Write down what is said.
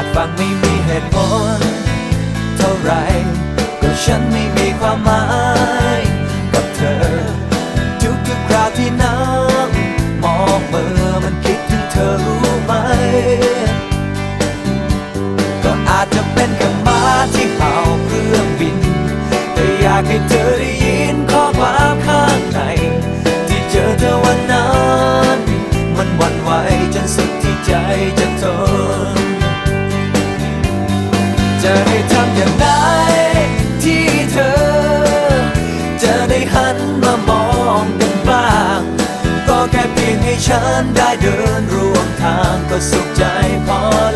าจฟังไม่มีเหตุผล เท่าไรก็ฉันไม่มีความหมาย กับเธอ ทุกทุกคราวที่น้ำมองเมื่อมันคิดถึงเธอรู้ไหม ก็อาจจะเป็นคำมาที่เห่าเครื่องบิน แต่อยากให้เธอได้ยินข้อความข้างใน ที่เจอเธอวันนั้น มันหวั่นไหวจนสุดที่ใจจะทน จะให้ทำอย่างไรที่เธอ จะได้หันมามองกันบ้าง ก็แค่เพียงให้ฉันได้เดินร่วมทางก็สุขใจพอ